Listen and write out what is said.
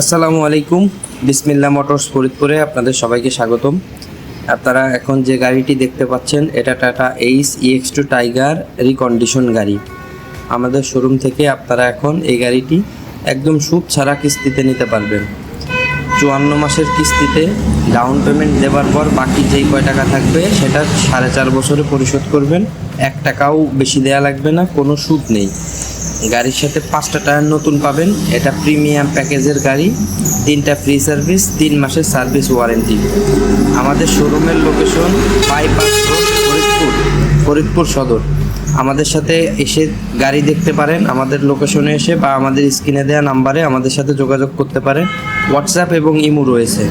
আসসালামু আলাইকুম। বিসমিল্লা মোটরস ফরিদপুরে আপনাদের সবাইকে স্বাগতম। আপনারা এখন যে গাড়িটি দেখতে পাচ্ছেন, এটা Tata H EX two tiger recondition গাড়ি। আমাদের শোরুম থেকে আপনারা এখন এই গাড়িটি একদম সুদ ছাড়া কিস্তিতে নিতে পারবেন। চুয়ান্ন মাসের কিস্তিতে ডাউন পেমেন্ট দেওয়ার পর বাকি যেই কয় টাকা থাকবে, সেটা সাড়ে চার বছরে পরিশোধ করবেন। এক টাকাও বেশি দেয়া লাগবে না, কোনো সুদ নেই। গাড়ির সাথে পাঁচটা টায়ার নতুন পাবেন। এটা প্রিমিয়াম প্যাকেজের গাড়ি, তিনটা ফ্রি সার্ভিস তিন মাসের সার্ভিস ওয়ারেন্টি আমাদের শোরুমের location bypass road Faridpur Faridpur সদর। আমাদের সাথে এসে গাড়ি দেখতে পারেন, আমাদের লোকেশনে এসে বা আমাদের স্ক্রিনে দেওয়া নাম্বারে আমাদের সাথে যোগাযোগ করতে পারেন। হোয়াটসঅ্যাপ এবং ইমো রয়েছে।